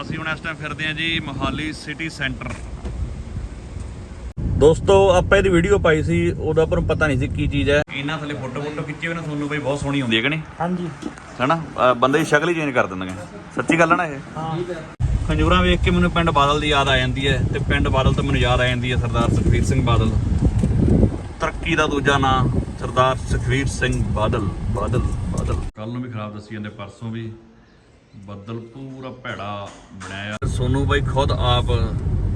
ਅਸੀਂ ਹੁਣ ਇਸ ਟਾਈਮ ਫਿਰਦੇ ਹਾਂ ਜੀ ਮੋਹਾਲੀ ਸਿਟੀ ਸੈਂਟਰ ਦੋਸਤੋ ਆਪਾਂ ਇਹਦੀ ਵੀਡੀਓ ਪਾਈ ਸੀ ਉਹਦਾ ਪਰ ਪਤਾ ਨਹੀਂ ਸੀ ਕੀ ਚੀਜ਼ ਹੈ। ਇਹਨਾਂ ਥੱਲੇ ਫੋਟੋ ਫੋਟੋ ਖਿੱਚੀ ਹੋਈ ਨਾ ਤੁਹਾਨੂੰ ਬਈ ਬਹੁਤ ਸੋਹਣੀ ਹੁੰਦੀ ਹੈ ਕਿ ਨਹੀਂ? ਹਾਂਜੀ। ਹੈਨਾ? ਬੰਦੇ ਦੀ ਸ਼ਕਲ ਹੀ ਚੇਂਜ ਕਰ ਦਿੰਦੇ ਸੱਚੀ ਗੱਲ ਹੈ ਨਾ ਇਹ? ਹਾਂ। ਖੰਜੂਰਾਂ ਵੇਖ ਕੇ ਮੈਨੂੰ ਪਿੰਡ ਬਾਦਲ ਦੀ ਯਾਦ ਆ ਜਾਂਦੀ ਹੈ ਤੇ ਪਿੰਡ ਬਾਦਲ ਤੋਂ ਮੈਨੂੰ ਯਾਦ ਆ ਜਾਂਦੀ ਹੈ ਸਰਦਾਰ ਸੁਖਵੀਰ ਸਿੰਘ ਬਾਦਲ। ਤਰੱਕੀ ਦਾ ਦੂਜਾ ਨਾਂ ਸਰਦਾਰ ਸੁਖਵੀਰ ਸਿੰਘ ਬਾਦਲ ਬਾਦਲ ਬਾਦਲ। ਕੱਲ ਨੂੰ ਵੀ ਖਰਾਬ ਦੱਸੀ ਜਾਂਦੇ ਪਰਸੋਂ ਵੀ। ਬੱਦਲ ਪੂਰਾ ਭੈੜਾ ਬਣਾਇਆ। ਸੋਨੂ ਬਾਈ ਖੁਦ ਆਪ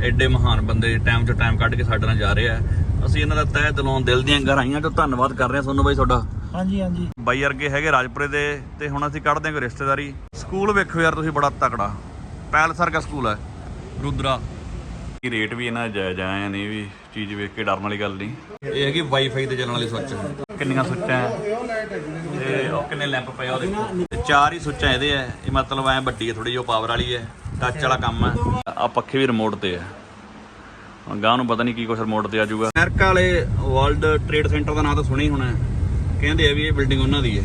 ਐਡੇ ਮਹਾਨ ਬੰਦੇ ਟਾਈਮ ਤੋਂ ਟਾਈਮ ਕੱਢ ਕੇ ਸਾਡੇ ਨਾਲ ਜਾ ਰਹੇ ਆ ਅਸੀਂ ਇਹਨਾਂ ਦਾ ਤਹਿ ਦਿਲੋਂ ਦਿਲ ਦੀਆਂ ਗਹਿਰਾਈਆਂ ਤੋਂ ਧੰਨਵਾਦ ਕਰ ਰਹੇ ਹਾਂ ਸੋਨੂ ਬਾਈ ਤੁਹਾਡਾ। ਹਾਂਜੀ ਹਾਂਜੀ। ਬਾਈ ਵਰਗੇ ਹੈਗੇ ਰਾਜਪੁਰੇ ਦੇ ਤੇ ਹੁਣ ਅਸੀਂ ਕੱਢਦੇ ਹਾਂ ਕੋਈ ਰਿਸ਼ਤੇਦਾਰੀ। ਸਕੂਲ ਵੇਖੋ ਯਾਰ ਤੁਸੀਂ ਬੜਾ ਤਕੜਾ। ਪੈਲ ਸਰਕਾ ਸਕੂਲ ਹੈ ਰੁਦਰਾ। ਕੀ ਰੇਟ ਵੀ ਇਹਨਾਂ ਜਾਇਜ਼ ਆਇਆ ਨਹੀਂ ਵੀ ਚੀਜ਼ ਵੇਖ ਕੇ ਡਰਨ ਵਾਲੀ ਗੱਲ ਨਹੀਂ। ਇਹ ਹੈਗੀ ਵਾਈਫਾਈ ਤੇ ਚੱਲਣ ਵਾਲੀ ਸੁੱਚ ਕਿੰਨੀਆਂ ਸੁੱਚਾਂ ਹੈ? ਤੇ ਉਹ ਕਿੰਨੇ ਲੈਂਪ ਪਏ ਆ ਉਹ ਦੇਖੋ ਤੇ ਚਾਰ ਹੀ ਸੁੱਚਾਂ ਇਹਦੇ ਆ। ਇਹ ਮਤਲਬ ਐ ਵੱਡੀ ਹੈ ਥੋੜੀ ਜਿਹੀ ਪਾਵਰ ਵਾਲੀ ਹੈ ਟੱਚ ਵਾਲਾ ਕੰਮ ਹੈ ਆ ਪੱਖੇ ਵੀ ਰਿਮੋਟ ਤੇ ਆ। ਹੁਣ ਗਾਂ ਨੂੰ ਪਤਾ ਨਹੀਂ ਕੀ ਕੁਛ ਰਿਮੋਟ ਤੇ ਆ ਜਾਊਗਾ। ਅਮਰੀਕਾ ਵਾਲੇ ਵਰਲਡ ਟ੍ਰੇਡ ਸੈਂਟਰ ਦਾ ਨਾਮ ਤਾਂ ਸੁਣਿਆ ਹੀ ਹੋਣਾ। ਕਹਿੰਦੇ ਆ ਵੀ ਇਹ ਬਿਲਡਿੰਗ ਉਹਨਾਂ ਦੀ ਹੈ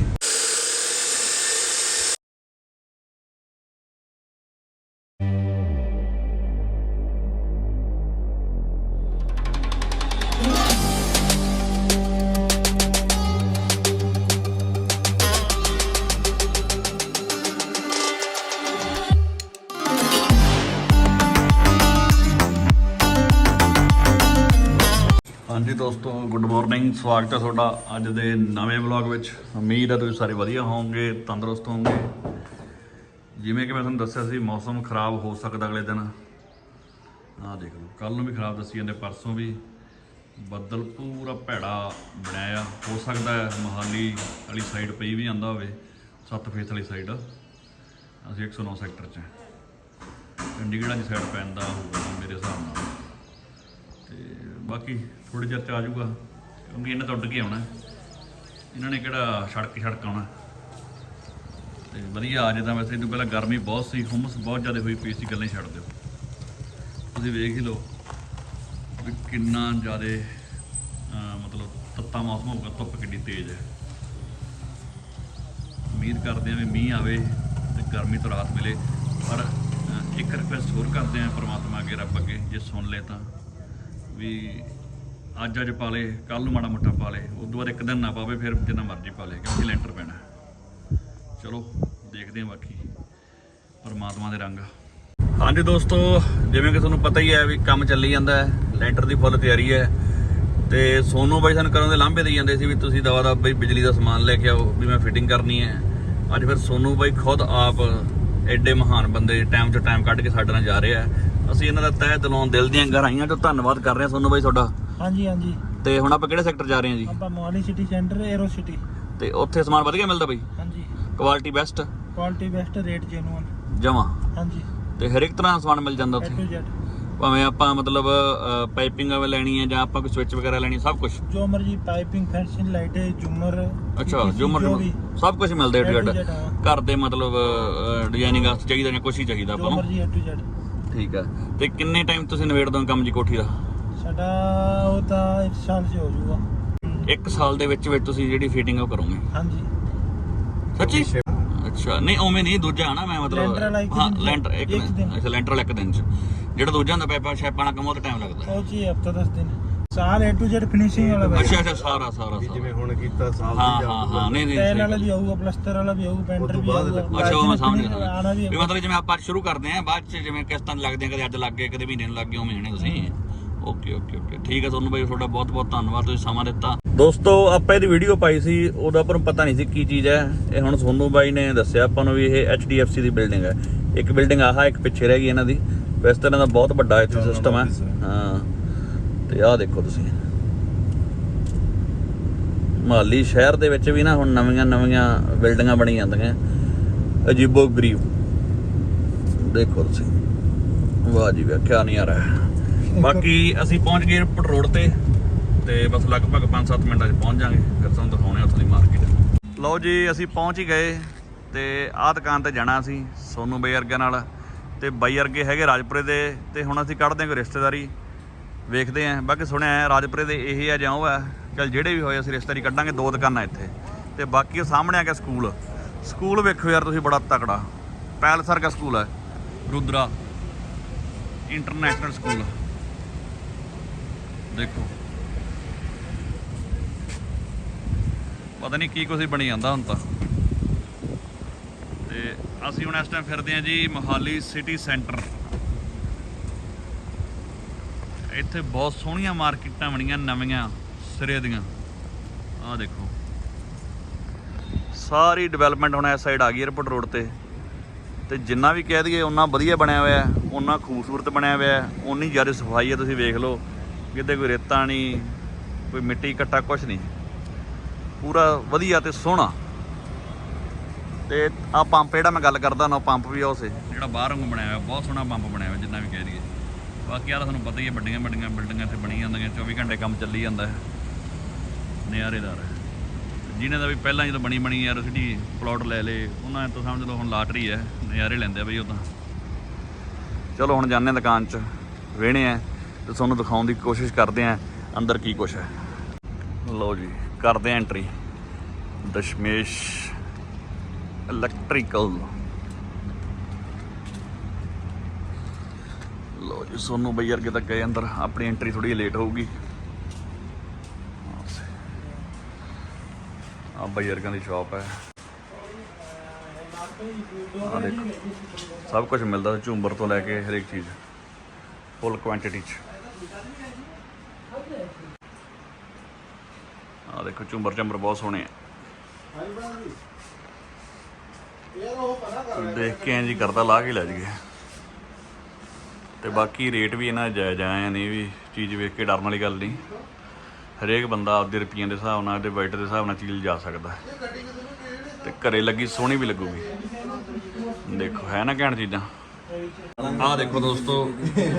ਹਾਂਜੀ ਦੋਸਤੋ ਗੁੱਡ ਮਾਰਨਿੰਗ ਸਵਾਗਤ ਹੈ ਤੁਹਾਡਾ ਅੱਜ ਦੇ ਨਵੇਂ ਵਲੌਗ ਵਿੱਚ। ਉਮੀਦ ਹੈ ਤੁਸੀਂ ਸਾਰੇ ਵਧੀਆ ਹੋਵੋਗੇ, ਤੰਦਰੁਸਤ ਹੋਵੋਗੇ। ਜਿਵੇਂ ਕਿ ਮੈਂ ਤੁਹਾਨੂੰ ਦੱਸਿਆ ਸੀ, ਮੌਸਮ ਖਰਾਬ ਹੋ ਸਕਦਾ ਅਗਲੇ ਦਿਨ। ਆਹ ਦੇਖ ਲਓ ਕੱਲ ਨੂੰ ਵੀ ਖਰਾਬ ਦੱਸੀ ਜਾਂਦੇ, ਪਰਸੋਂ ਵੀ। ਬੱਦਲ ਪੂਰਾ ਭੈੜਾ ਬਣਾਇਆ। ਹੋ ਸਕਦਾ ਹੈ ਮੋਹਾਲੀ ਵਾਲੀ ਸਾਈਡ ਪਈ ਵੀ ਜਾਂਦਾ ਹੋਵੇ, ਸੱਤ ਫੇਸ ਵਾਲੀ ਸਾਈਡ ਅਸੀਂ 109 ਸੈਕਟਰ 'ਚ ਚੰਡੀਗੜ੍ਹ ਵਾਲੀ ਸਾਈਡ ਪੈਂਦਾ ਹੋਊਗਾ ਮੇਰੇ ਹਿਸਾਬ ਨਾਲ। ਤੇ ਬਾਕੀ ਥੋੜੀ ਚਿਰ 'ਤੇ ਆ ਜਾਊਗਾ, ਕਿਉਂਕਿ ਇਹਨਾਂ ਤੋਂ ਉੱਡ ਕੇ ਆਉਣਾ। ਇਹਨਾਂ ਨੇ ਕਿਹੜਾ ਸੜਕ ਸੜਕ ਆਉਣਾ। ਤੇ ਵਧੀਆ ਆ ਜੇ ਤਾਂ ਵੈਸੇ ਇਹਨੂੰ ਪਹਿਲਾਂ ਗਰਮੀ ਬਹੁਤ ਸੀ, ਹੁਮਸ ਬਹੁਤ ਜ਼ਿਆਦਾ ਹੋਈ ਪਈ ਸੀ ਗੱਲਾਂ ਛੱਡ ਦਿਓ। ਤੁਸੀਂ ਵੇਖ ਹੀ ਲਓ ਵੀ ਕਿੰਨਾ ਜ਼ਿਆਦਾ ਮਤਲਬ ਤੱਤਾ ਮੌਸਮ ਹੋਊਗਾ, ਧੁੱਪ ਕਿੰਨੀ ਤੇਜ਼ ਹੈ। ਉਮੀਦ ਕਰਦੇ ਹਾਂ ਵੀ ਮੀਂਹ ਆਵੇ ਤੇ ਗਰਮੀ ਤੋਂ ਰਾਹਤ ਮਿਲੇ। ਪਰ ਇੱਕ ਰਿਕਵੈਸਟ ਹੋਰ ਕਰਦੇ ਹਾਂ ਪ੍ਰਮਾਤਮਾ ਅੱਗੇ ਰੱਬ ਅੱਗੇ, ਜੇ ਸੁਣ ਲੇ ਤਾਂ। ਵੀ ਅੱਜ ਅੱਜ ਪਾ ਲੇ ਕੱਲ ਨੂੰ ਮਾੜਾ ਮੋਟਾ ਪਾ ਲੇ, ਉਦੋਂ ਬਾਅਦ ਇੱਕ ਦਿਨ ਨਾ ਪਾਵੇ, ਫਿਰ ਜਿੰਨਾ ਮਰਜ਼ੀ ਪਾ ਲੇ, ਕਿਉਂਕਿ ਲੈਂਟਰ ਪੈਣਾ। ਚਲੋ, ਦੇਖਦੇ ਹਾਂ ਬਾਕੀ ਪਰਮਾਤਮਾ ਦੇ ਰੰਗ। ਹਾਂਜੀ ਦੋਸਤੋ, ਜਿਵੇਂ ਕਿ ਤੁਹਾਨੂੰ ਪਤਾ ਹੀ ਹੈ ਵੀ ਕੰਮ ਚੱਲੀ ਜਾਂਦਾ ਹੈ, ਲੈਂਟਰ ਦੀ ਫੁੱਲ ਤਿਆਰੀ ਹੈ, ਤੇ ਸੋਨੂ ਬਾਈ ਸਾਨੂੰ ਕਰਾਂ ਦੇ ਲਾਂਭੇ ਦੇਈ ਜਾਂਦੇ ਸੀ ਵੀ ਤੁਸੀਂ ਦਵਾ ਦਾ ਬਈ ਬਿਜਲੀ ਦਾ ਸਮਾਨ ਲੈ ਕੇ ਆਓ, ਵੀ ਮੈਂ ਫਿਟਿੰਗ ਕਰਨੀ ਹੈ। ਅੱਜ ਫਿਰ ਸੋਨੂ ਬਾਈ ਖੁਦ ਆਪ ਐਡੇ ਮਹਾਨ ਬੰਦੇ, ਟਾਈਮ ਤੋਂ ਟਾਈਮ ਕੱਢ ਕੇ ਸਾਡੇ ਨਾਲ ਜਾ ਰਿਹਾ ਆ ਅਸੀਂ ਇਹਨਾਂ ਦਾ ਤਹਿ ਦਿਲੋਂ ਦਿਲ ਦੀਆਂ ਗਹਿਰਾਈਆਂ ਤੋਂ ਧੰਨਵਾਦ ਕਰ ਰਹੇ ਹਾਂ ਸੋਨੂ ਬਾਈ ਤੁਹਾਡਾ। ਹਾਂਜੀ ਹਾਂਜੀ। ਤੇ ਹੁਣ ਆਪਾਂ ਕਿਹੜੇ ਸੈਕਟਰ ਜਾ ਰਹੇ ਹਾਂ ਜੀ? ਆਪਾਂ Mohali city centre aero city ਤੇ ਉੱਥੇ ਸਮਾਨ ਵਧੀਆ ਮਿਲਦਾ ਬਈ? ਹਾਂਜੀ। Quality best quality best rate genuine ਜਮਾ। ਹਾਂਜੀ। ਤੇ ਹਰ ਇੱਕ ਤਰ੍ਹਾਂ ਦਾ ਸਮਾਨ ਮਿਲ ਜਾਂਦਾ ਉੱਥੇ? ਭਾਵੇਂ ਆਪਾਂ ਮਤਲਬ ਪਾਈਪਿੰਗ ਲੈਣੀ ਹੈ ਜਾਂ ਆਪਾਂ ਕੋਈ ਸਵਿਚ ਵਗੈਰਾ ਲੈਣੀ ਸਭ ਕੁਝ ਜੋ ਮਰਜ਼ੀ ਪਾਈਪਿੰਗ ਫੈਂਸਿੰਗ ਲਾਈਟੇ ਝੂਮਰ ਅੱਛਾ PVC, ਜੋ ਮਰ ਵੀ। ਸਭ ਕੁਝ ਮਿਲਦਾ Z, ਹਾਂ। ਘਰ ਦੇ ਮਤਲਬ ਡਿਜ਼ਾਈਨਿੰਗ ਵਾਸਤੇ ਚਾਹੀਦਾ ਜਾਂ ਕੁਝ ਹੀ ਚਾਹੀਦਾ ਜੋ ਆਪਾਂ ਨੂੰ? ਮਰਜ਼ੀ A to Z ਠੀਕ ਆ। ਤੇ ਕਿੰਨੇ ਟਾਈਮ ਤੁਸੀਂ ਨਿਬੇੜ ਦੋ ਕੰਮ ਜੀ ਕੋਠੀ ਦਾ? ਸਾਡਾ ਉਹ ਤਾਂ ਇੱਕ ਸਾਲ ਚ ਹੋ ਜਾਊਗਾ। ਇੱਕ ਸਾਲ ਦੇ ਵਿੱਚ ਵਿੱਚ ਤੁਸੀਂ ਜਿਹੜੀ ਫਿਟਿੰਗ ਉਹ ਕਰੋਗੇ? ਹਾਂਜੀ। ਸੱਚੀ? ਅੱਛਾ। ਨਹੀਂ ਉਵੇਂ ਨਹੀਂ ਦੂਜਾ ਹੈ ਨਾ ਮੈਂ ਮਤਲਬ ਹਾਂ ਲੈਂਟਰ ਇੱਕ। ਅੱਛਾ ਲੈਂਟਰ ਇੱਕ ਦਿਨ ਚ। ਜਿਹੜਾ ਦੂਜਾ ਹੁੰਦਾ ਪੈਪਾ ਸ਼ੈਪਾਂ ਵਾਲਾ ਕੰਮ ਉਹ ਤਾਂ ਟਾਈਮ ਲੱਗਦਾ। ਉਹ ਜੀ ਹਫਤਾ 10 ਦਿਨ। ਸਾਲ A to Z ਫਿਨਿਸ਼ਿੰਗ ਵਾਲਾ ਬੈਠ। ਅੱਛਾ ਅੱਛਾ ਸਾਰਾ ਸਾਰਾ ਸਾਰਾ। ਜਿਵੇਂ ਹੁਣ ਕੀਤਾ ਸਾਲ ਹਾਂ ਦੀ ਹਾਂ ਹਾਂ ਨਹੀਂ ਨਹੀਂ ਸਹੀ ਵਾਲਾ। ਵੀ ਆਊਗਾ ਪਲਸਟਰ ਵਾਲਾ ਵੀ ਆਊਗਾ ਪੈਂਟਰ ਵੀ ਆਊਗਾ। ਅੱਛਾ ਉਹ ਮੈਂ ਸਮਝ ਵੀ ਗਿਆ। ਵੀ ਮਤਲਬ ਜਿਵੇਂ ਆਪਾਂ ਸ਼ੁਰੂ ਕਰਦੇ ਆਂ ਬਾਅਦ ਚ ਜਿਵੇਂ ਕਿਸ਼ਤਾਂ ਲੱਗਦੀਆਂ ਕਦੇ ਅੱਜ ਲੱਗ ਗਏ ਕਦੇ ਮਹੀਨੇ ਨੂੰ ਲੱਗ ਗਏ ਉਵੇਂ ਜਾਣੇ ਤੁਸੀਂ। ਓਕੇ ਓਕੇ ਓਕੇ ਠੀਕ ਹੈ ਤੁਹਾਨੂੰ ਬਾਈ ਤੁਹਾਡਾ ਬਹੁਤ ਬਹੁਤ ਧੰਨਵਾਦ ਤੁਸੀਂ ਸਮਾਂ ਦਿੱਤਾ। ਦੋਸਤੋ ਆਪਾਂ ਇਹਦੀ ਵੀਡੀਓ ਪਾਈ ਸੀ ਉਹਦਾ ਆਪਾਂ ਨੂੰ ਪਤਾ ਨਹੀਂ ਸੀ ਕੀ ਚੀਜ਼ ਹੈ। ਇਹ ਹੁਣ ਸੋਨੂ ਬਾਈ ਨੇ ਦੱਸਿਆ ਆਪਾਂ ਨੂੰ ਵੀ ਇਹ HDFC ਦੀ ਬਿਲਡਿੰਗ ਹੈ। ਇੱਕ ਬਿਲਡਿੰਗ ਆਹ ਇੱਕ ਪਿੱਛੇ ਰਹਿ ਗਈ ਇਹਨਾਂ ਦੀ। ਵੈਸੇ ਤਾਂ ਇਹਨਾਂ ਦਾ ਬਹੁਤ ਵੱਡਾ ਇੱਥੇ ਸਿਸਟਮ ਹੈ। ਹੈ। ਤੇ ਆਹ ਦੇਖੋ ਤੁਸੀਂ। ਮਹਾਲੀ ਸ਼ਹਿਰ ਦੇ ਵਿੱਚ ਵੀ ਨਾ ਹੁਣ ਨਵੀਆਂ ਨਵੀਆਂ ਬਿਲਡਿੰਗਾਂ ਬਣੀ ਜਾਂਦੀਆਂ। ਅਜੀਬੋ ਗਰੀਬ। ਦੇਖੋ ਤੁਸੀਂ। ਵਾਹ ਜੀ ਵਾਹ ਕੀ ਨਹੀਂ ਆ ਰਿਹਾ ਬਾਕੀ ਅਸੀਂ ਪਹੁੰਚ ਗਏ ਏਅਰਪੋਰਟ ਰੋਡ ਤੇ ਤੇ ਬਸ ਲਗਭਗ 5-7 ਮਿੰਟਾਂ 'ਚ ਪਹੁੰਚ ਜਾਾਂਗੇ ਫਿਰ ਤੁਹਾਨੂੰ ਦਿਖਾਉਣੇ ਉੱਥੋਂ ਦੀ ਮਾਰਕੀਟ ਲਓ ਜੀ, ਅਸੀਂ ਪਹੁੰਚ ਹੀ ਗਏ ਤੇ ਆਹ ਦੁਕਾਨ ਤੇ ਜਾਣਾ ਅਸੀਂ ਸੋਨੂ ਬਈ ਵਰਗਿਆਂ ਨਾਲ। ਤੇ ਬਾਈ ਅਰਗੇ ਹੈਗੇ ਰਾਜਪੁਰੇ ਦੇ ਤੇ ਹੁਣ ਅਸੀਂ ਕੱਢਦੇ ਹਾਂ ਕੋਈ ਰਿਸ਼ਤੇਦਾਰੀ। ਵੇਖਦੇ ਆਂ। ਬਾਕੀ ਸੁਣਿਆ ਹੈ, ਰਾਜਪੁਰੇ ਦੇ ਇਹ ਆ ਜਾਂ ਉਹ ਆ। ਚਲ ਜਿਹੜੇ ਵੀ ਹੋਏ, ਅਸੀਂ ਰਿਸ਼ਤੇਦਾਰੀ ਕੱਢਾਂਗੇ, ਦੋ ਦੁਕਾਨਾਂ ਇੱਥੇ। ਤੇ ਬਾਕੀ ਉਹ ਸਾਹਮਣੇ ਆ ਗਿਆ ਸਕੂਲ। ਸਕੂਲ ਵੇਖੋ ਯਾਰ, ਤੁਸੀਂ ਬੜਾ ਤਕੜਾ। ਪੈਲ ਸਰਕਾ ਸਕੂਲ ਹੈ ਰੁਦਰਾ। International school. ਦੇਖੋ। ਪਤਾ ਨਹੀਂ ਕੀ ਕੁਝ ਬਣੀ ਜਾਂਦਾ ਹੁਣ ਤਾਂ। ਤੇ ਅਸੀਂ ਹੁਣ ਇਸ ਟਾਈਮ ਫਿਰਦੇ ਹਾਂ ਜੀ ਮੋਹਾਲੀ ਸਿਟੀ ਸੈਂਟਰ ਇੱਥੇ ਬਹੁਤ ਸੋਹਣੀਆਂ ਮਾਰਕੀਟਾਂ ਬਣੀਆਂ ਨਵੀਆਂ, ਸਿਰੇ ਦੀਆਂ। ਆਹ ਦੇਖੋ। ਸਾਰੀ ਡਿਵੈਲਪਮੈਂਟ ਹੁਣ ਇਸ ਸਾਈਡ ਆ ਗਈ 에어ਪੋਰਟ ਰੋਡ ਤੇ। ਤੇ ਜਿੰਨਾ ਵੀ ਕਹਿ ਦਈਏ ਉਹਨਾਂ ਵਧੀਆ ਬਣਿਆ ਹੋਇਆ ਹੈ ਉਹਨਾਂ ਖੂਬਸੂਰਤ ਬਣਿਆ ਹੋਇਆ ਹੈ ਉਨੀ ਜ਼ਿਆਦਾ ਸਫ਼ਾਈ ਹੈ, ਤੁਸੀਂ ਵੇਖ ਲਓ। ਕਿਤੇ ਕੋਈ ਰੇਤਾ ਨਹੀਂ, ਕੋਈ ਮਿੱਟੀ ਇਕੱਠਾ ਕੁਝ ਨਹੀਂ। ਪੂਰਾ ਵਧੀਆ ਤੇ ਸੋਹਣਾ। ਤੇ ਆ ਪੰਪ ਜਿਹੜਾ ਮੈਂ ਗੱਲ ਕਰਦਾ ਨਾ ਪੰਪ ਵੀ ਆ ਉਸੇ। ਜਿਹੜਾ ਬਾਹਰੋਂ ਵਾਂਗੂ ਬਣਿਆ ਹੋਇਆ, ਬਹੁਤ ਸੋਹਣਾ ਪੰਪ ਬਣਿਆ ਹੋਇਆ, ਜਿੰਨਾ ਵੀ ਕਹਿ ਦਈਏ। ਬਾਕੀ ਆ ਤੁਹਾਨੂੰ ਪਤਾ ਹੀ ਹੈ, ਵੱਡੀਆਂ ਵੱਡੀਆਂ ਬਿਲਡਿੰਗਾਂ ਇੱਥੇ ਬਣੀ ਜਾਂਦੀਆਂ 24 ਘੰਟੇ ਕੰਮ ਚੱਲੀ ਜਾਂਦਾ ਹੈ। ਨਿਆਰੇਦਾਰ ਹੈ। ਜਿਹਨੇ ਦਾ ਵੀ ਪਹਿਲਾਂ ਜਦੋਂ ਬਣੀ ਬਣੀ ਯਾਰ ਸਿਟੀ ਪਲਾਟ ਲੈ ਲੇ ਉਹਨਾਂ ਤੋਂ ਸਮਝ ਲਓ ਹੁਣ ਲਾਟਰੀ ਹੈ ਨਜ਼ਾਰੇ ਲੈਂਦੇ ਆ ਬਈ ਉਹ ਤਾਂ। ਚਲੋ ਹੁਣ ਜਾਂਦੇ ਹਾਂ ਦੁਕਾਨ 'ਚ, ਵੇਹਣੇ ਆ ਤੇ ਤੁਹਾਨੂੰ ਦਿਖਾਉਣ ਦੀ ਕੋਸ਼ਿਸ਼ ਕਰਦੇ ਆ ਅੰਦਰ ਕੀ ਕੁਛ ਹੈ। ਲਓ ਜੀ, ਕਰਦੇ ਆ ਐਂਟਰੀ ਦਸ਼ਮੇਸ਼ ਇਲੈਕਟ੍ਰੀਕਲ ਲਓ ਜੀ ਸੋਨੂੰ ਬਈ ਅਰਗੇ ਤੱਕ ਗਏ ਅੰਦਰ ਆਪਣੀ ਐਂਟਰੀ ਥੋੜੀ ਲੇਟ ਹੋਊਗੀ। ਆ ਬਈ ਅਰਗਾਂ ਦੀ ਸ਼ਾਪ ਹੈ। ਆ ਦੇਖੋ ਸਭ ਕੁਝ ਮਿਲਦਾ ਝੂੰਬਰ ਤੋਂ ਲੈ ਕੇ ਹਰੇਕ ਚੀਜ਼ ਫੁੱਲ ਕੁਆਂਟੀਟੀ ਚ। ਆ ਦੇਖੋ ਝੂੰਬਰ ਝੰਬਰ ਬਹੁਤ ਸੋਹਣੇ ਆ। ਦੇਖ ਕੇ ਐਂ ਜੀ ਕਰਦਾ ਲਾ ਕੇ ਲੈ ਜਾਈਏ। ਤੇ ਬਾਕੀ ਰੇਟ ਵੀ ਇਹਨਾਂ ਦੇ ਜਾਇਜ਼ ਆਏ ਨਹੀਂ ਵੀ ਚੀਜ਼ ਵੇਖ ਕੇ ਡਰਨ ਵਾਲੀ ਗੱਲ ਨਹੀਂ। ਹਰੇਕ ਬੰਦਾ ਆਪਦੇ ਰੁਪਈਆਂ ਦੇ ਹਿਸਾਬ ਨਾਲ ਤੇ ਬਜਟ ਦੇ ਹਿਸਾਬ ਨਾਲ ਚੀਜ਼ ਜਾ ਸਕਦਾ ਹੈ। ਤੇ ਘਰੇ ਲੱਗੀ, ਸੋਹਣੀ ਵੀ ਲੱਗੂਗੀ। ਦੇਖੋ, ਹੈ ਨਾ ਘੈਂਟ ਚੀਜ਼ਾਂ? ਆਹ ਦੇਖੋ ਦੋਸਤੋ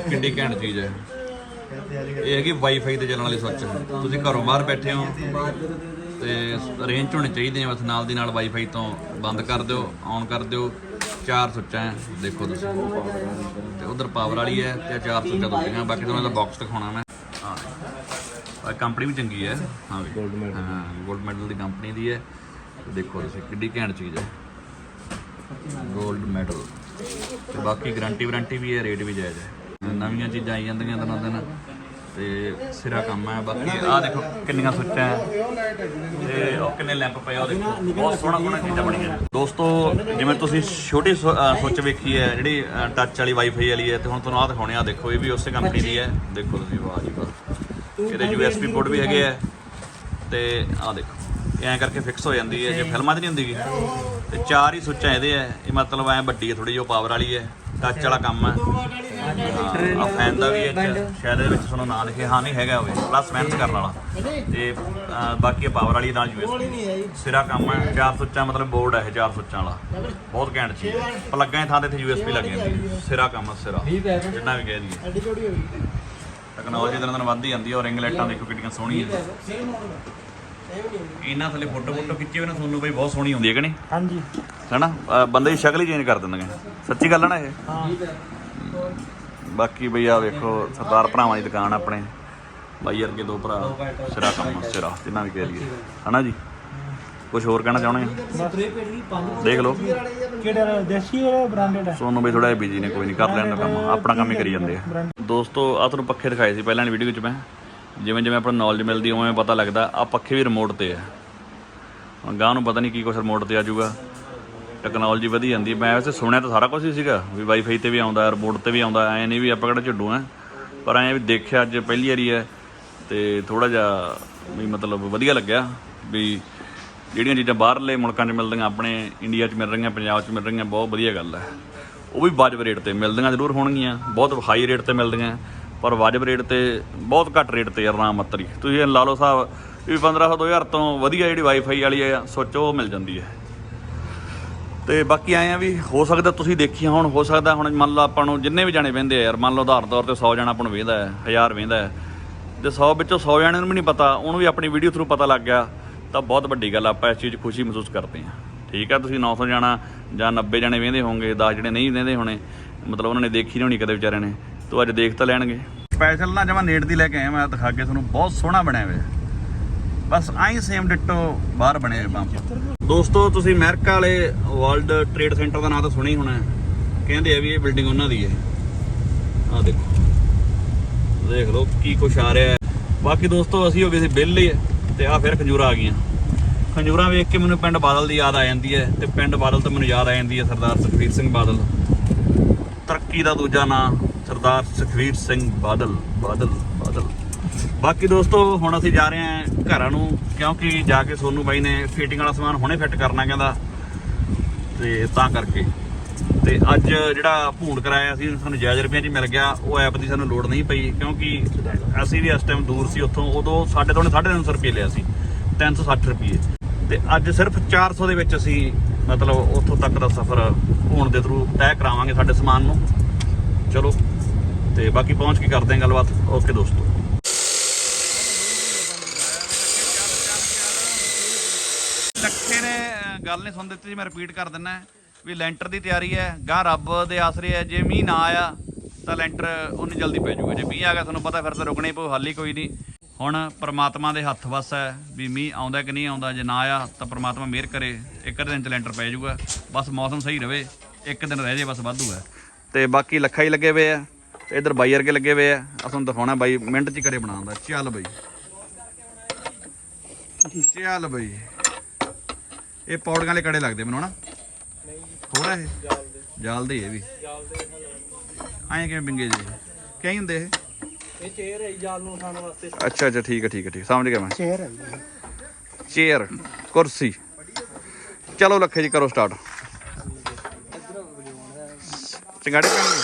ਕਿੰਨੀ ਘੈਂਟ ਚੀਜ਼ ਹੈ। ਇਹ ਹੈਗੀ ਵਾਈਫਾਈ ਤੇ ਚੱਲਣ ਵਾਲੀ ਸੁੱਚ ਤੁਸੀਂ ਘਰੋਂ ਬਾਹਰ ਬੈਠੇ ਹੋ, ਤੇ ਰੇਂਜ ਹੋਣੇ ਚਾਹੀਦੇ ਆ ਬਸ ਨਾਲ ਦੀ ਨਾਲ ਵਾਈਫਾਈ ਤੋਂ ਬੰਦ ਕਰ ਦਿਓ ਆਨ ਕਰ ਦਿਓ। ਚਾਰ ਸੁੱਚਾਂ ਹੈ ਦੇਖੋ ਤੁਸੀਂ। ਤੇ ਉਧਰ ਪਾਵਰ ਵਾਲੀ ਹੈ ਤੇ ਆਹ ਚਾਰ ਸੁੱਚਾਂ ਦੂਜੀਆਂ ਬਾਕੀ ਤੁਹਾਨੂੰ ਇਹਦਾ ਬਾਕਸ ਦਿਖਾਉਣਾ ਮੈਂ। ਹਾਂ ਆ ਕੰਪਨੀ ਵੀ ਚੰਗੀ ਹੈ। ਹਾਂ ਵੀ। ਗੋਲਡ ਮੈਡਲ ਹਾਂ ਗੋਲਡ ਮੈਡਲ ਦੀ ਕੰਪਨੀ ਦੀ ਹੈ। ਤੇ ਦੇਖੋ ਤੁਸੀਂ ਕਿੱਡੀ ਘੈਂਟ ਚੀਜ਼ ਹੈ। ਗੋਲਡ ਮੈਡਲ ਤੇ ਬਾਕੀ ਗਾਰੰਟੀ ਵਾਰੰਟੀ ਵੀ ਹੈ ਰੇਟ ਵੀ ਜਾਇਜ਼ ਹੈ। ਨਵੀਆਂ ਚੀਜ਼ਾਂ ਆਈ ਜਾਂਦੀਆਂ ਦਿਨੋਂ ਦਿਨ ਤੇ ਸਿਰਾ ਕੰਮ ਹੈ ਬਾਕੀ ਆਹ ਦੇਖੋ ਕਿੰਨੀਆਂ ਸੁੱਚਾਂ ਹੈ ਤੇ ਉਹ ਕਿੰਨੇ ਲੈਂਪ ਪਏ ਆ, ਉਹ ਦੇਖੋ। ਬਹੁਤ ਸੋਹਣਾ ਸੋਹਣਾ ਚੀਜ਼ਾਂ ਬਣੀਆਂ। ਦੋਸਤੋ, ਜਿਵੇਂ ਤੁਸੀਂ ਛੋਟੀ ਸੁ- ਅਹ ਸੁੱਚ ਵੇਖੀ ਹੈ, ਜਿਹੜੀ ਟੱਚ ਵਾਲੀ ਵਾਈਫਾਈ ਵਾਲੀ ਹੈ, ਤੇ ਹੁਣ ਤੁਹਾਨੂੰ ਆਹ ਦਿਖਾਉਣੇ ਆ। ਦੇਖੋ, ਇਹ ਵੀ ਉਸੇ ਕੰਪਨੀ ਦੀ ਹੈ। ਦੇਖੋ ਤੁਸੀਂ, ਵਾਹ ਜੀ ਵਾਹ। ਇਹਦੇ USB ਪੋਰਟ ਵੀ ਹੈਗੇ ਆ। ਤੇ ਆਹ ਦੇਖੋ, ਇਹ ਐਂ ਕਰਕੇ ਫਿਕਸ ਹੋ ਜਾਂਦੀ ਹੈ, ਜੇ ਫਿਲਮਾਂ 'ਚ ਨਹੀਂ ਹੁੰਦੀਗੀ ਤੇ ਚਾਰ ਹੀ ਸੁੱਚਾਂ ਇਹਦੇ ਆ। ਇਹ ਮਤਲਬ ਐ ਵੱਡੀ ਹੈ ਥੋੜੀ ਜਿਹੀ ਪਾਵਰ ਵਾਲੀ ਹੈ। ਟੱਚ ਵਾਲਾ ਕੰਮ ਹੈ ਆ ਫੈਨ ਦਾ ਵੀ ਇਹ 'ਚ ਸ਼ਾਇਦ ਇਹਦੇ ਵਿੱਚ ਤੁਹਾਨੂੰ ਨਾਂ ਲਿਖੇ ਹਾਂ ਨਹੀਂ ਹੈਗਾ ਹੋਵੇ ਪਲੱਸ ਫੈਨਸ ਕਰਨ ਵਾਲਾ। ਤੇ ਬਾਕੀ ਪਾਵਰ ਵਾਲੀ ਨਾਲ USB ਸਿਰਾ ਕੰਮ ਹੈ ਚਾਰ ਸੁੱਚਾਂ ਮਤਲਬ ਬੋਰਡ ਹੈ ਇਹ ਚਾਰ ਸੁੱਚਾਂ ਵਾਲਾ। ਬਹੁਤ ਘੈਂਟ ਚੀਜ਼ ਹੈ। ਪਲੱਗਾਂ ਦੀ ਥਾਂ ਤੇ ਇੱਥੇ USB ਲੱਗ ਜਾਂਦੀ ਹੈ। ਸਿਰਾ ਕੰਮ ਹੈ ਸਿਰਾ। ਜਿੰਨਾ ਵੀ ਕਹਿ ਦਈਏ। ਟੈਕਨੋਲੋਜੀ ਦਿਨ ਦਿਨ ਵੱਧਦੀ ਜਾਂਦੀ ਹੈ ਔਰ ਲਾਈਟਾਂ ਦੇਖੋ ਕਿੰਨੀਆਂ ਸੋਹਣੀਆਂ ਇਹਨਾਂ ਥੱਲੇ ਫੋਟੋ ਫੋਟੋ ਖਿੱਚੀ ਹੋਏ ਨਾ ਤੁਹਾਨੂੰ ਬਈ ਬਹੁਤ ਸੋਹਣੀ ਹੁੰਦੀ ਹੈ ਕਿ ਨਹੀਂ? ਹਾਂਜੀ। ਹੈਨਾ? ਬੰਦੇ ਦੀ ਸ਼ਕਲ ਹੀ ਚੇਂਜ ਕਰ ਦਿੰਦੇ ਸੱਚੀ ਗੱਲ ਹੈ ਨਾ ਇਹ? ਹਾਂ। ਬਾਕੀ ਬਈ ਆ ਵੇਖੋ, ਸਰਦਾਰ ਭਰਾਵਾਂ ਦੀ ਦੁਕਾਨ ਆਪਣੇ। ਬਾਈ ਵਰਗੇ ਦੋ ਭਰਾ, ਸਿਰਾ ਕੰਮ, ਸਿਰਾ, ਜਿੰਨਾ ਵੀ ਕਹਿ ਲਈਏ। ਹਨਾ ਜੀ? ਕੁਝ ਹੋਰ ਕਹਿਣਾ ਚਾਹੁੰਦੇ ਆ ਦੇਖ ਲਓ। ਕਿਹੜਾ ਦੇਸੀ ਵਾਲਾ ਬ੍ਰਾਂਡਡ ਹੈ ਸੋਨੂੰ ਬਈ ਥੋੜਾ ਜਿਹਾ ਬਿਜ਼ੀ ਨੇ, ਕੋਈ ਨਹੀਂ, ਕਰ ਲੈਣ ਦਾ ਕੰਮ, ਆਪਣਾ ਕੰਮ ਹੀ ਕਰੀ ਜਾਂਦੇ ਆ। ਦੋਸਤੋ ਆ ਤੁਹਾਨੂੰ ਪੱਖੇ ਦਿਖਾਏ ਸੀ ਪਹਿਲਾਂ ਦੀ ਵੀਡੀਓ 'ਚ ਮੈਂ। ਜਿਵੇਂ ਜਿਵੇਂ ਆਪਣਾ ਨੌਲੇਜ ਮਿਲਦੀ, ਉਵੇਂ ਪਤਾ ਲੱਗਦਾ ਆ ਪੱਖੇ ਵੀ ਰਿਮੋਟ ਤੇ ਆ। ਹੁਣ ਗਾਂ ਨੂੰ ਪਤਾ ਨਹੀਂ ਕੀ ਕੁਛ ਰਿਮੋਟ ਤੇ ਆ ਜਾਊਗਾ। ਟੈਕਨੋਲੋਜੀ ਵਧੀ ਜਾਂਦੀ ਮੈਂ ਵੈਸੇ ਸੁਣਿਆ ਤਾਂ ਸਾਰਾ ਕੁਝ ਹੀ ਸੀਗਾ ਵੀ ਵਾਈਫਾਈ ਤੇ ਵੀ ਆਉਂਦਾ ਰਿਮੋਟ ਤੇ ਵੀ ਆਉਂਦਾ, ਐ ਨਹੀਂ ਵੀ ਆਪਾਂ ਕਿਹੜਾ ਝੱਡੂ ਆ ਪਰ ਐਂ ਵੀ ਦੇਖਿਆ ਅੱਜ ਪਹਿਲੀ ਵਾਰੀ ਹੈ ਤੇ ਥੋੜਾ ਜਿਹਾ ਵੀ ਮਤਲਬ ਵਧੀਆ ਲੱਗਿਆ ਵੀ ਜਿਹੜੀਆਂ ਚੀਜ਼ਾਂ ਬਾਹਰਲੇ ਮੁਲਕਾਂ 'ਚ ਮਿਲਦੀਆਂ, ਆਪਣੇ ਇੰਡੀਆ 'ਚ ਮਿਲ ਰਹੀਆਂ, ਪੰਜਾਬ 'ਚ ਮਿਲ ਰਹੀਆਂ, ਬਹੁਤ ਵਧੀਆ ਗੱਲ ਹੈ। ਉਹ ਵੀ ਵਾਜਬ ਰੇਟ ਤੇ ਮਿਲਦੀਆਂ ਜ਼ਰੂਰ ਹੋਣਗੀਆਂ, ਬਹੁਤ ਹਾਈ ਰੇਟ ਤੇ ਮਿਲਦੀਆਂ, ਪਰ ਵਾਜਬ ਰੇਟ ਤੇ ਬਹੁਤ ਘੱਟ ਰੇਟ ਤੇ ਆਰਾਮ ਮਤਰੀ ਤੁਸੀਂ ਲਾ ਲਓ ਸਾਹਿਬ ਵੀ 1500 2000 ਤੋਂ ਵਧੀਆ ਜਿਹੜੀ ਵਾਈਫਾਈ ਵਾਲੀ ਹੈ, ਸੋਚੋ ਉਹ ਮਿਲ ਜਾਂਦੀ ਹੈ। ਤੇ ਬਾਕੀ ਆਏ ਆ ਵੀ ਹੋ ਸਕਦਾ ਤੁਸੀਂ ਦੇਖੀ ਹੁਣ, ਹੋ ਸਕਦਾ ਹੁਣ ਮੰਨ ਲਓ ਆਪਾਂ ਨੂੰ ਜਿੰਨੇ ਵੀ ਜਾਣੇ ਵਹਿੰਦੇ ਆ ਯਾਰ, ਮੰਨ ਲਓ ਉਦਾਹਰਨ ਤੌਰ ਤੇ 100 ਜਾਣਾ ਆਪਾਂ ਨੂੰ ਵਹਿੰਦਾ ਹੈ 1000 ਵੇਂਦਾ ਹੈ ਜੇ 100 ਵਿੱਚੋਂ 100 ਜਾਣਿਆਂ ਨੂੰ ਵੀ ਨਹੀਂ ਪਤਾ, ਉਹਨੂੰ ਵੀ ਆਪਣੀ ਵੀਡੀਓ ਥਰੂ ਪਤਾ ਲੱਗ ਗਿਆ, ਤਾਂ ਬਹੁਤ ਵੱਡੀ ਗੱਲ ਆਪਾਂ ਇਸ ਚੀਜ਼ 'ਚ ਖੁਸ਼ੀ ਮਹਿਸੂਸ ਕਰਦੇ ਹਾਂ। ਠੀਕ ਆ, ਤੁਸੀਂ 900 ਜਾਣਾ ਜਾਂ 90 ਜਾਣੇ ਵੇਂਦੇ ਹੋਵੋਗੇ 10 ਜਿਹੜੇ ਨਹੀਂ ਵਹਿੰਦੇ ਹੋਣੇ, ਮਤਲਬ ਉਹਨਾਂ ਨੇ ਦੇਖੀ ਨਹੀਂ ਹੋਣੀ ਕਦੇ ਵਿਚਾਰਿਆਂ ਨੇ, ਤੋ ਅੱਜ ਦੇਖ ਤਾਂ ਲੈਣਗੇ। ਸਪੈਸ਼ਲ ਨਾ ਜਮਾ ਨੇਟ ਦੀ ਲੈ ਕੇ ਆਇਆ, ਮੈਂ ਦਿਖਾ ਕੇ ਤੁਹਾਨੂੰ, ਬਹੁਤ ਸੋਹਣਾ ਬਣਿਆ ਹੋਇਆ। ਬਸ ਆਈ ਸੇਮ ਡਿੱਟੋ ਬਾਹਰ ਬਣੇ ਹੋਏ ਬੰਪ ਦੋਸਤੋ, ਤੁਸੀਂ ਅਮਰੀਕਾ ਵਾਲੇ ਵਰਲਡ ਟ੍ਰੇਡ ਸੈਂਟਰ ਦਾ ਨਾਮ ਤਾਂ ਸੁਣਿਆ ਹੀ ਹੋਣਾ ਕਹਿੰਦੇ ਆ ਵੀ ਇਹ ਬਿਲਡਿੰਗ ਉਹਨਾਂ ਦੀ ਹੈ। ਆ ਦੇਖੋ। ਦੇਖ ਲਓ ਕੀ ਕੁਛ ਆ ਰਿਹਾ ਬਾਕੀ ਦੋਸਤੋ, ਅਸੀਂ ਹੋ ਗਏ ਸੀ ਵਿਹਲੇ ਤੇ ਆ ਫਿਰ ਖੰਜੂਰਾ ਆ ਗਈਆਂ। ਖੰਜੂਰਾ ਵੇਖ ਕੇ ਮੈਨੂੰ ਪਿੰਡ ਬਾਦਲ ਦੀ ਯਾਦ ਆ ਜਾਂਦੀ ਹੈ ਤੇ ਪਿੰਡ ਬਾਦਲ ਤੋਂ ਮੈਨੂੰ ਯਾਦ ਆ ਜਾਂਦੀ ਹੈ ਸਰਦਾਰ ਸੁਖਬੀਰ ਸਿੰਘ ਬਾਦਲ। ਤਰੱਕੀ ਦਾ ਦੂਜਾ ਨਾਂ ਸਰਦਾਰ ਸੁਖਬੀਰ ਸਿੰਘ ਬਾਦਲ ਬਾਦਲ ਬਾਦਲ। ਬਾਕੀ ਦੋਸਤੋ, ਹੁਣ ਅਸੀਂ ਜਾ ਰਹੇ ਹਾਂ ਘਰਾਂ ਨੂੰ, ਕਿਉਂਕਿ ਜਾ ਕੇ ਸੋਨੂ ਬਾਈ ਨੇ ਫੀਟਿੰਗ ਵਾਲਾ ਸਮਾਨ ਹੁਣੇ ਫਿੱਟ ਕਰਨਾ ਕਹਿੰਦਾ, ਤੇ ਤਾਂ ਕਰਕੇ। ਤੇ ਅੱਜ ਜਿਹੜਾ ਭੂਣ ਕਰਾਇਆ ਸੀ, ਸਾਨੂੰ ਜਾਇਜ਼ ਰੁਪਈਆਂ 'ਚ ਮਿਲ ਗਿਆ, ਉਹ ਐਪ ਦੀ ਸਾਨੂੰ ਲੋੜ ਨਹੀਂ ਪਈ, ਕਿਉਂਕਿ ਅਸੀਂ ਵੀ ਇਸ ਟਾਈਮ ਦੂਰ ਸੀ ਉੱਥੋਂ, ਉਦੋਂ ਸਾਡੇ ਤੋਂ 350 ਰੁਪਏ ਲਿਆ ਸੀ 360 ਰੁਪਏ ਤੇ ਅੱਜ ਸਿਰਫ 400 ਦੇ ਵਿੱਚ ਅਸੀਂ ਮਤਲਬ ਉੱਥੋਂ ਤੱਕ ਦਾ ਸਫ਼ਰ ਭੂਣ ਦੇ ਥਰੂ ਤੈਅ ਕਰਾਵਾਂਗੇ ਸਾਡੇ ਸਮਾਨ ਨੂੰ। ਚਲੋ, ਤੇ ਬਾਕੀ ਪਹੁੰਚ ਕੇ ਕਰਦੇ ਹਾਂ ਗੱਲਬਾਤ। ਓਕੇ ਦੋਸਤੋ। ਲੱਖੇ ਨੇ ਗੱਲ ਨਹੀਂ ਸੁਣ ਦਿੱਤੀ ਸੀ ਮੈਂ ਰਿਪੀਟ ਕਰ ਦਿੰਨਾ। ਵੀ ਲੈਂਟਰ ਦੀ ਤਿਆਰੀ ਹੈ ਗਾਂ ਰੱਬ ਦੇ ਆਸਰੇ ਹੈ, ਜੇ ਮੀਂਹ ਨਾ ਆਇਆ, ਤਾਂ ਲੈਂਟਰ ਉਨੀ ਜਲਦੀ ਪੈ ਜਾਊਗਾ। ਜੇ ਮੀਂਹ ਆ ਗਿਆ, ਤੁਹਾਨੂੰ ਪਤਾ ਫਿਰ ਤਾਂ ਰੁਕਣਾ ਹੀ ਪਊ, ਹਾਲੀ ਕੋਈ ਨਹੀਂ। ਹੁਣ ਪਰਮਾਤਮਾ ਦੇ ਹੱਥ ਵਸ ਹੈ ਵੀ ਮੀਂਹ ਆਉਂਦਾ ਕਿ ਨਹੀਂ ਆਉਂਦਾ, ਜੇ ਨਾ ਆਇਆ ਤਾਂ ਪਰਮਾਤਮਾ ਮਿਹਰ ਕਰੇ, ਇੱਕ ਦਿਨ ਚ ਲੈਂਟਰ ਪੈ ਜਾਊਗਾ। ਬਸ ਮੌਸਮ ਸਹੀ ਰਵੇ, ਇੱਕ ਦਿਨ ਰਹਿ ਜੇ, ਬਸ ਵਾਧੂ ਹੈ। ਤੇ ਬਾਕੀ ਲੱਖਾ ਹੀ ਲੱਗੇ ਹੋਏ ਆ, ਤੇ ਇਧਰ ਬਾਈ ਵਰਗੇ ਲੱਗੇ ਹੋਏ ਆ ਆ ਤੁਹਾਨੂੰ ਦਿਖਾਉਣਾ ਬਾਈ, ਮਿੰਟ ਚ ਹੀ ਘਰੇ ਬਣਾਉਂਦਾ ਚੱਲ ਬਾਈ। ਚੱਲ ਬਾਈ। ਇਹ ਪੌੜੀਆਂ ਵਾਲੇ ਕੜੇ ਲੱਗਦੇ ਮੈਨੂੰ ਹਨਾ? ਥੋੜਾ ਇਹ? ਜਾਲ ਦੇ ਇਹ ਵੀ। ਐਂ ਕਿਵੇਂ ਬਿੰਗੇ ਜੀ? ਕਿਆ ਹੁੰਦੇ ਇਹ? ਇਹ ਚੇਅਰ ਹੈ ਜਾਲ ਨੂੰ ਉਠਾਉਣ ਵਾਸਤੇ। ਅੱਛਾ ਅੱਛਾ ਠੀਕ ਹੈ ਠੀਕ ਹੈ ਠੀਕ ਸਮਝ ਗਿਆ ਮੈਂ। ਚੇਅਰ ਹੈ ਚੇਅਰ ਕੁਰਸੀ। ਚਲੋ ਲੱਖੇ ਜੀ ਕਰੋ ਸਟਾਰਟ। ਚੰਗਾੜੇ ਪੈਣਗੇ?